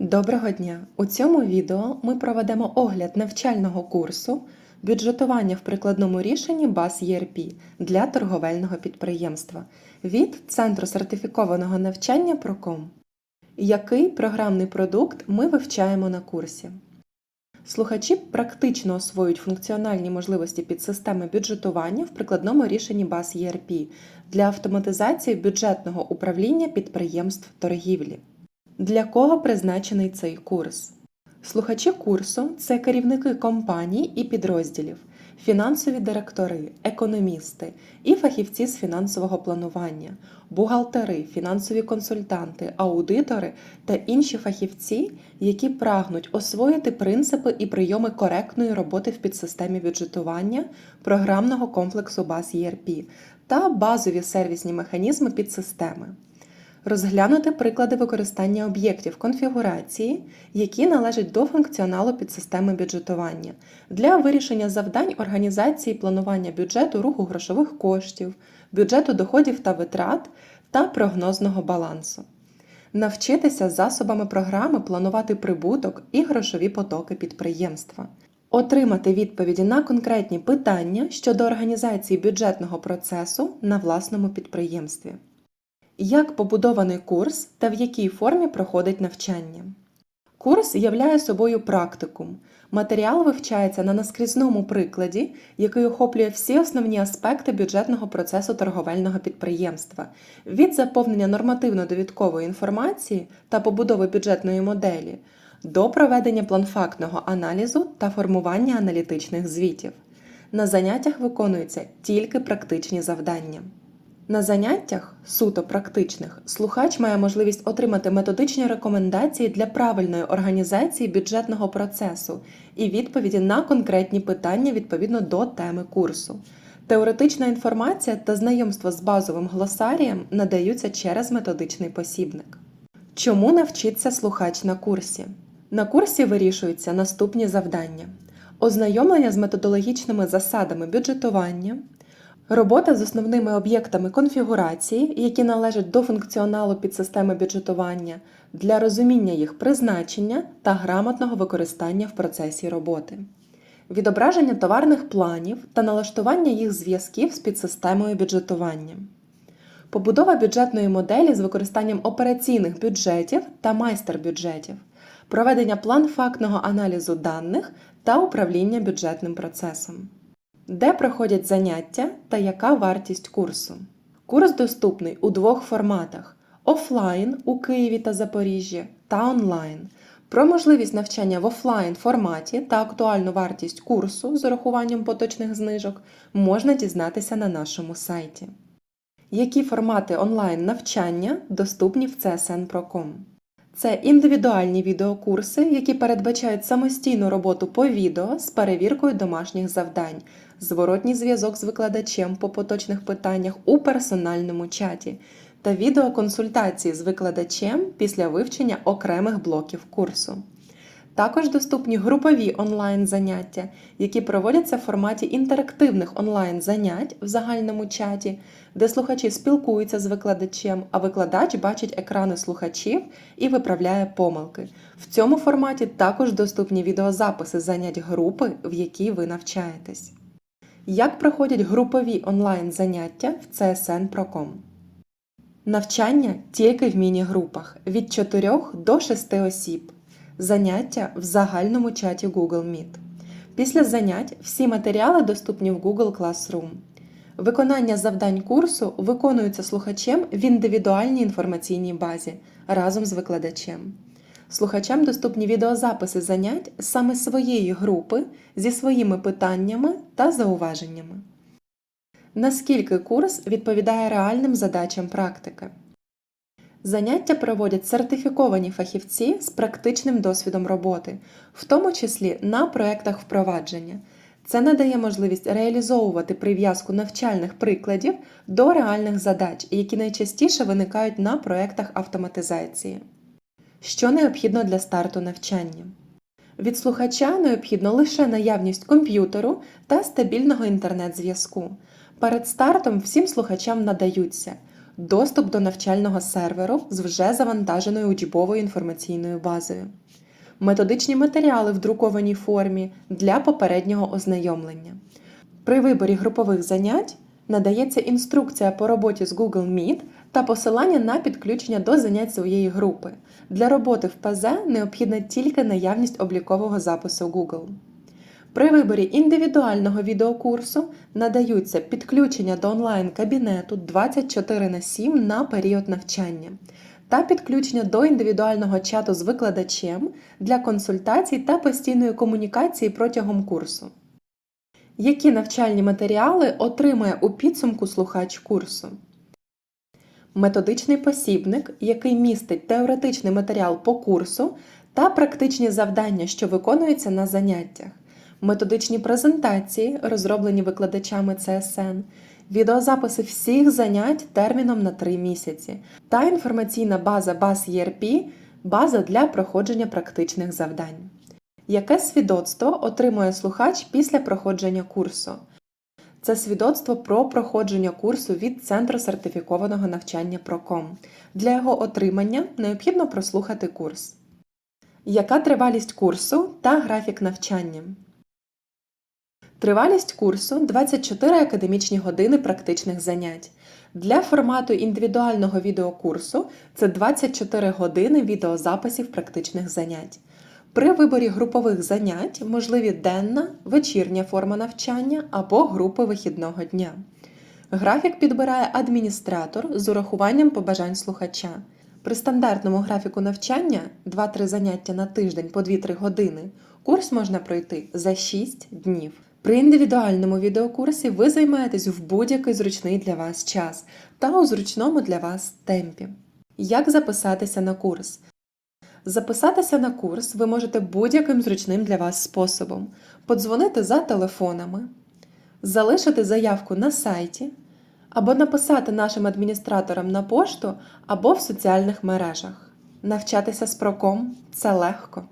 Доброго дня! У цьому відео ми проведемо огляд навчального курсу бюджетування в прикладному рішенні BAS ERP для торговельного підприємства від Центру сертифікованого навчання Проком. Який програмний продукт ми вивчаємо на курсі? Слухачі практично освоюють функціональні можливості підсистеми бюджетування в прикладному рішенні BAS ERP для автоматизації бюджетного управління підприємств торгівлі. Для кого призначений цей курс? Слухачі курсу це керівники компаній і підрозділів, фінансові директори, економісти і фахівці з фінансового планування, бухгалтери, фінансові консультанти, аудитори та інші фахівці, які прагнуть освоїти принципи і прийоми коректної роботи в підсистемі бюджетування програмного комплексу BAS ERP та базові сервісні механізми підсистеми розглянути приклади використання об'єктів конфігурації, які належать до функціоналу підсистеми бюджетування для вирішення завдань організації планування бюджету руху грошових коштів, бюджету доходів та витрат та прогнозного балансу. Навчитися засобами програми планувати прибуток і грошові потоки підприємства. Отримати відповіді на конкретні питання щодо організації бюджетного процесу на власному підприємстві. Як побудований курс та в якій формі проходить навчання? Курс являє собою практикум. Матеріал вивчається на наскрізному прикладі, який охоплює всі основні аспекти бюджетного процесу торговельного підприємства від заповнення нормативно-довідкової інформації та побудови бюджетної моделі до проведення планфактного аналізу та формування аналітичних звітів. На заняттях виконуються тільки практичні завдання. На заняттях суто практичних слухач має можливість отримати методичні рекомендації для правильної організації бюджетного процесу і відповіді на конкретні питання відповідно до теми курсу. Теоретична інформація та знайомство з базовим глосарієм надаються через методичний посібник. Чому навчиться слухач на курсі? На курсі вирішуються наступні завдання: ознайомлення з методологічними засадами бюджетування. Робота з основними об'єктами конфігурації, які належать до функціоналу підсистеми бюджетування, для розуміння їх призначення та грамотного використання в процесі роботи, відображення товарних планів та налаштування їх зв'язків з підсистемою бюджетування, побудова бюджетної моделі з використанням операційних бюджетів та майстер-бюджетів, проведення план-фактного аналізу даних та управління бюджетним процесом. Де проходять заняття та яка вартість курсу? Курс доступний у двох форматах: офлайн у Києві та Запоріжжі та онлайн. Про можливість навчання в офлайн форматі та актуальну вартість курсу з урахуванням поточних знижок можна дізнатися на нашому сайті. Які формати онлайн навчання доступні в CSN Procom? Це індивідуальні відеокурси, які передбачають самостійну роботу по відео з перевіркою домашніх завдань, зворотній зв'язок з викладачем по поточних питаннях у персональному чаті та відеоконсультації з викладачем після вивчення окремих блоків курсу. Також доступні групові онлайн-заняття, які проводяться в форматі інтерактивних онлайн-занять в загальному чаті, де слухачі спілкуються з викладачем, а викладач бачить екрани слухачів і виправляє помилки. В цьому форматі також доступні відеозаписи занять групи, в якій ви навчаєтесь. Як проходять групові онлайн-заняття в CSN Procom? Навчання тільки в міні-групах від 4 до 6 осіб. Заняття в загальному чаті Google Meet. Після занять всі матеріали доступні в Google Classroom. Виконання завдань курсу виконується слухачем в індивідуальній інформаційній базі разом з викладачем. Слухачам доступні відеозаписи занять саме своєї групи зі своїми питаннями та зауваженнями. Наскільки курс відповідає реальним задачам практики? Заняття проводять сертифіковані фахівці з практичним досвідом роботи, в тому числі на проєктах впровадження. Це надає можливість реалізовувати прив'язку навчальних прикладів до реальних задач, які найчастіше виникають на проєктах автоматизації. Що необхідно для старту навчання? Від слухача необхідно лише наявність комп'ютеру та стабільного інтернет-зв'язку. Перед стартом всім слухачам надаються доступ до навчального серверу з вже завантаженою учбовою інформаційною базою, методичні матеріали в друкованій формі для попереднього ознайомлення. При виборі групових занять надається інструкція по роботі з Google Meet та посилання на підключення до занять своєї групи. Для роботи в ПЗ необхідна тільки наявність облікового запису Google. При виборі індивідуального відеокурсу надаються підключення до онлайн-кабінету 24 на 7 на період навчання та підключення до індивідуального чату з викладачем для консультацій та постійної комунікації протягом курсу. Які навчальні матеріали отримає у підсумку слухач курсу? Методичний посібник, який містить теоретичний матеріал по курсу та практичні завдання, що виконуються на заняттях, методичні презентації, розроблені викладачами ЦСН, відеозаписи всіх занять терміном на 3 місяці та інформаційна база BAS ERP – база для проходження практичних завдань. Яке свідоцтво отримує слухач після проходження курсу? Це свідоцтво про проходження курсу від Центру сертифікованого навчання Проком. Для його отримання необхідно прослухати курс. Яка тривалість курсу та графік навчання? Тривалість курсу 24 академічні години практичних занять. Для формату індивідуального відеокурсу це 24 години відеозаписів практичних занять. При виборі групових занять можливі денна, вечірня форма навчання або групи вихідного дня. Графік підбирає адміністратор з урахуванням побажань слухача. При стандартному графіку навчання 2-3 заняття на тиждень по 2-3 години курс можна пройти за 6 днів. При індивідуальному відеокурсі ви займаєтесь в будь-який зручний для вас час та у зручному для вас темпі. Як записатися на курс? Записатися на курс ви можете будь-яким зручним для вас способом: подзвонити за телефонами, залишити заявку на сайті, або написати нашим адміністраторам на пошту або в соціальних мережах. Навчатися з проком це легко.